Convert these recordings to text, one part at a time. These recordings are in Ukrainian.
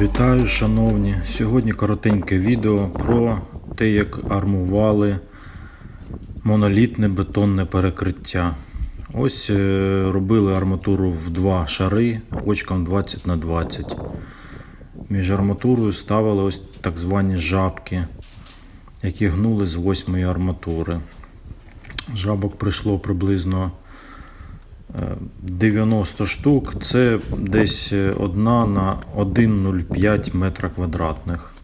Вітаю, шановні! Сьогодні коротеньке відео про те, як армували монолітне бетонне перекриття. Ось е, робили арматуру в два шари очком 20 на 20. Між арматурою ставили ось так звані жабки, які гнули з восьмої арматури. Жабок прийшло приблизно 90 штук це десь одна на 1,05 метра квадратних.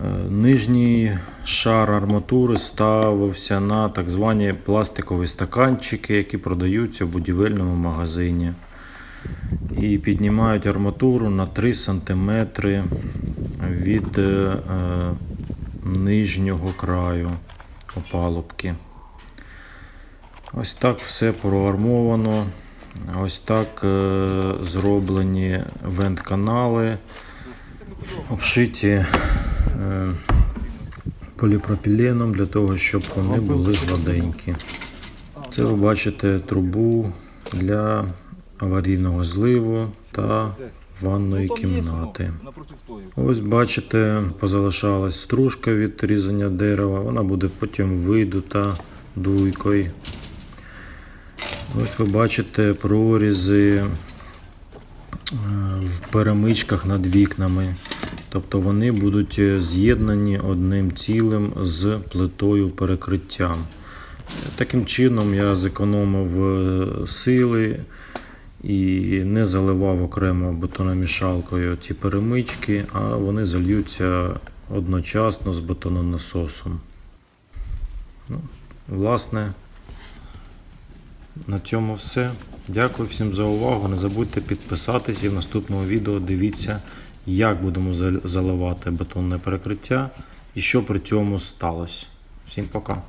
Е, Нижній шар арматури ставився на так звані пластикові стаканчики, які продаються в будівельному магазині. І піднімають арматуру на 3 см від е, е, нижнього краю опалубки. Ось так все проармовано. Ось так е, зроблені вент-канали, обшиті е, поліпропіленом для того, щоб вони були гладенькі. Це ви бачите трубу для аварійного зливу та ванної кімнати. Ось бачите, позалишалась стружка від різання дерева, вона буде потім видута дуйкою. Ось ви бачите прорізи е, в перемичках над вікнами. Тобто вони будуть е, з'єднані одним цілим з плитою перекриттям. Таким чином я зекономив е, сили і не заливав окремо бетономішалкою ці перемички, а вони зальються одночасно з бетононасосом. Ну, власне, на цьому все. Дякую всім за увагу. Не забудьте підписатися і в наступному відео дивіться, як будемо заливати бетонне перекриття і що при цьому сталося. Всім пока.